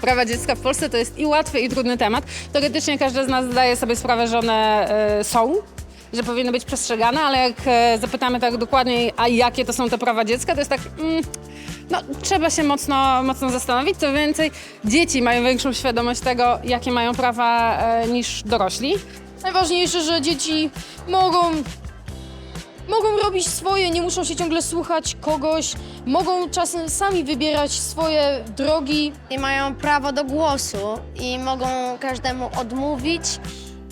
Prawa dziecka w Polsce to jest i łatwy, i trudny temat. Teoretycznie każdy z nas zdaje sobie sprawę, że one e, są, że powinny być przestrzegane, ale jak e, zapytamy tak dokładniej, a jakie to są te prawa dziecka, to jest tak, mm, no trzeba się mocno, mocno zastanowić. Co więcej, dzieci mają większą świadomość tego, jakie mają prawa e, niż dorośli. Najważniejsze, że dzieci mogą, mogą robić swoje, nie muszą się ciągle słuchać kogoś, mogą czasem sami wybierać swoje drogi. I mają prawo do głosu i mogą każdemu odmówić.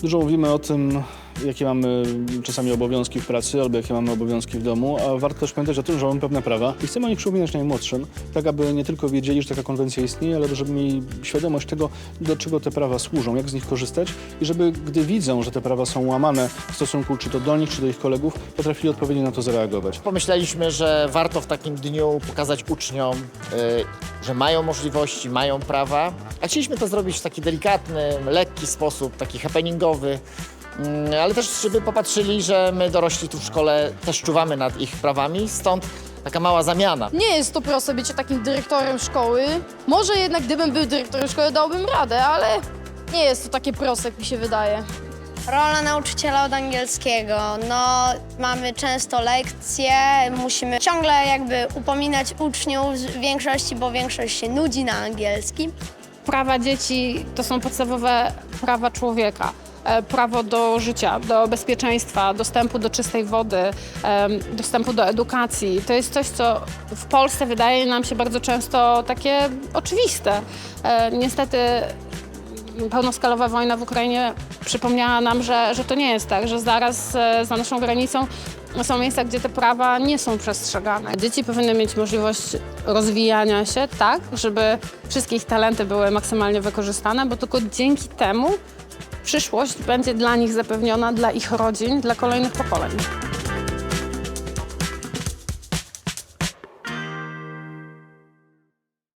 Dużo mówimy o tym, jakie mamy czasami obowiązki w pracy albo jakie mamy obowiązki w domu, a warto też pamiętać o tym, że mamy pewne prawa i chcemy o nich przypominać najmłodszym, tak aby nie tylko wiedzieli, że taka konwencja istnieje, ale żeby mieli świadomość tego, do czego te prawa służą, jak z nich korzystać i żeby, gdy widzą, że te prawa są łamane w stosunku czy to do nich, czy do ich kolegów, potrafili odpowiednio na to zareagować. Pomyśleliśmy, że warto w takim dniu pokazać uczniom, y, że mają możliwości, mają prawa. A chcieliśmy to zrobić w taki delikatny, lekki sposób, taki happeningowy. Mm, Ale też, żeby popatrzyli, że my dorośli tu w szkole też czuwamy nad ich prawami, stąd taka mała zamiana. Nie jest to proste bycie takim dyrektorem szkoły. Może jednak gdybym był dyrektorem szkoły dałbym radę, ale nie jest to takie proste, jak mi się wydaje. Rola nauczyciela od angielskiego. No, mamy często lekcje, musimy ciągle jakby upominać uczniów w większości, bo większość się nudzi na angielskim. Prawa dzieci to są podstawowe prawa człowieka. E, Prawo do życia, do bezpieczeństwa, dostępu do czystej wody, dostępu do edukacji. To jest coś, co w Polsce wydaje nam się bardzo często takie oczywiste. E, Niestety pełnoskalowa wojna w Ukrainie przypomniała nam, że, że to nie jest tak, że zaraz e, za naszą granicą są miejsca, gdzie te prawa nie są przestrzegane. Dzieci powinny mieć możliwość rozwijania się tak, żeby wszystkie ich talenty były maksymalnie wykorzystane, bo tylko dzięki temu przyszłość będzie dla nich zapewniona, dla ich rodzin, dla kolejnych pokoleń.